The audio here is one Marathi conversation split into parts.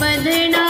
बदना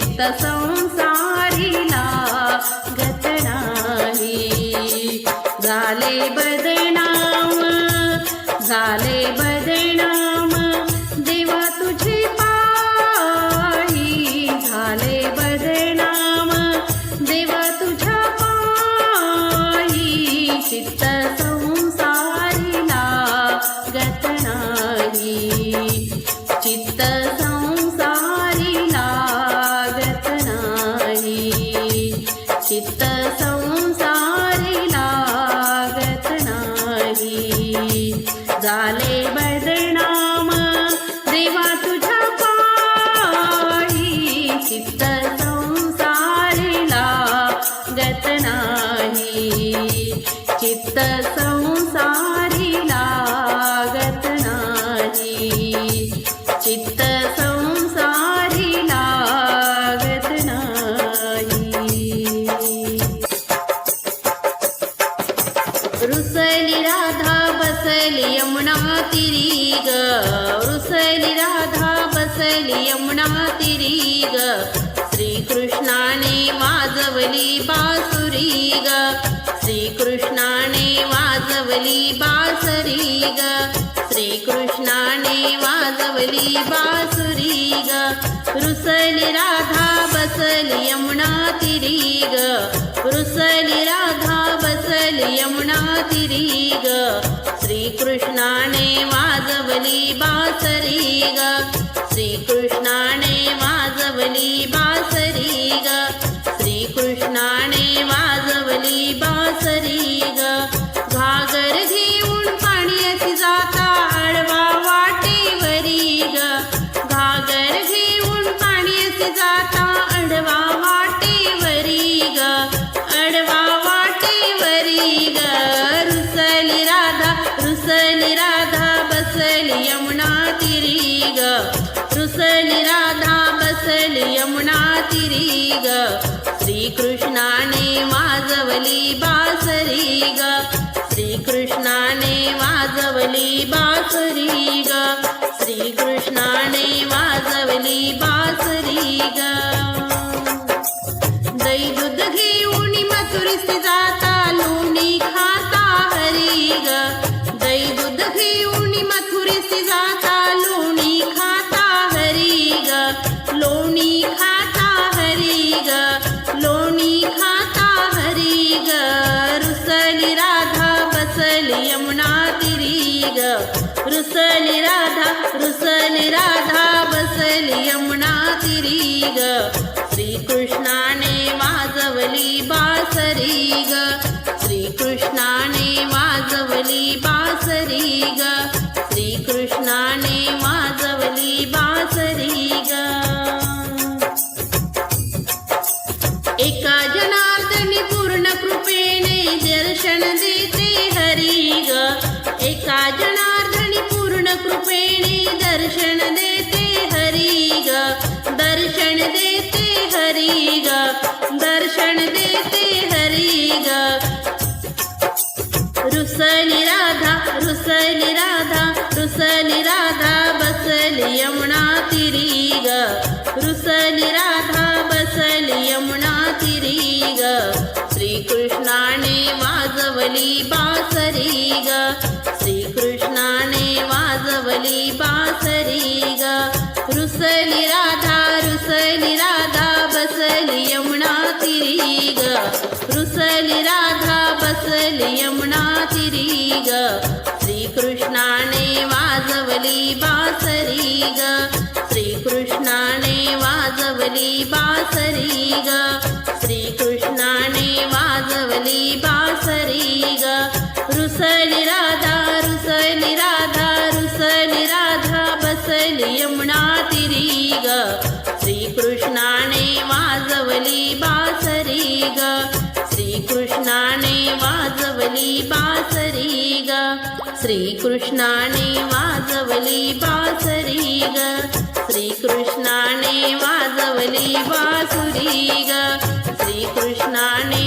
ಚಿತ್ತ ಸಂ சித்த वाजवली बासुरी ग. रुसली राधा बसली यमुना तिरी ग रुसली राधा बसली यमुना तिरी ग श्रीकृष्णाने वाजवली बासरी ग. श्रीकृष्णा वाजवली बासरी ग. श्रीकृष्णाने वाजवली बासरी ग. दही दूध घेऊन मथुरीस जाता यमुना तिरी ग? रुसली राधा रुसली राधा बसली यमुना तिरी ग. श्रीकृष्णाने वाजवली बासरी दर्शन देते हरी ग. रुसली राधा रुसली राधा रुसली राधा बसली यमुना तिरी ग. रुसली राधा बसली यमुना तिरी ग. श्रीकृष्णाने वाजवली बास वाजवली बासरी ग. रुसली राधा रुसली राधा रुसली राधा बसली यमुना तिरी ग. श्रीकृष्णाने वाजवली बासरी ग. श्रीकृष्णाने वाजवली बासरी ग. श्रीकृष्णाने वाजवली बासरी ग. श्रीकृष्णाने वाजवली बासुरी ग. श्रीकृष्णाने